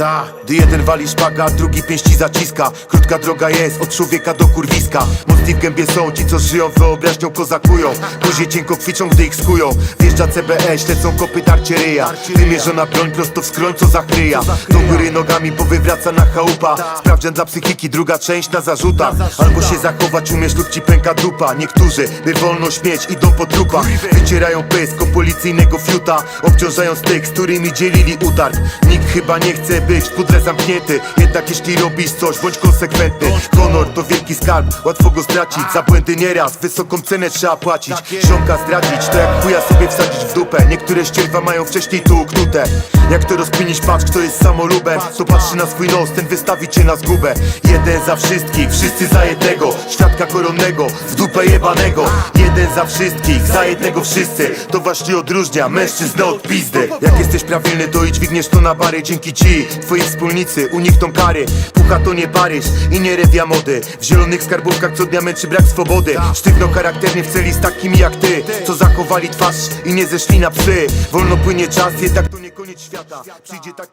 Ta, gdy jeden wali szpaga, drugi pięści zaciska. Krótka droga jest od człowieka do kurwiska. Mocni w gębie są ci, co żyją wyobraźnią kozakują. Później cienko kwiczą, gdy ich skują. Wjeżdża CBE, ślecą kopy tarcie ryja. Wymierzona broń prosto w skroń, co zachryja. Do góry nogami, bo wywraca na chałupa. Sprawdzian dla psychiki, druga część na zarzutach Albo się zachować umiesz lub ci pęka dupa. Niektórzy, by wolność mieć, idą po trupach. Wycierają pysk o policyjnego fiuta Obciążając tych, z którymi dzielili utarg. Nikt chyba nie chce być w pudle zamknięty. Jednak jeśli robisz coś, bądź konsekwentny. Honor to wielki skarb, łatwo go stracić. Za błędy nieraz, wysoką cenę trzeba płacić. Ziomka zdradzić, to jak chuja sobie wsadzić w dupę. Niektóre ścierwa mają wcześniej tu uknute. Jak to rozkminić, patrz kto jest samolubem. To patrzy na swój nos, ten wystawi cię na zgubę. Jeden za wszystkich, wszyscy za jednego. Świadka koronnego, w dupę jebanego Jeden za wszystkich, za jednego wszyscy. To właśnie odróżnia mężczyznę od pizdy. Jak jesteś prawilny, to i dźwigniesz to na bary. Dzięki ci, twoi wspólnicy unikną kary Pucha to nie Paryż i nie rewia mody. W zielonych skarbówkach co dnia męczy brak swobody. Sztywno charakternie w celi z takimi jak ty Co zachowali twarz i nie zeszli na psy. Wolno płynie czas, jednak to nie koniec świata. Przyjdzie taki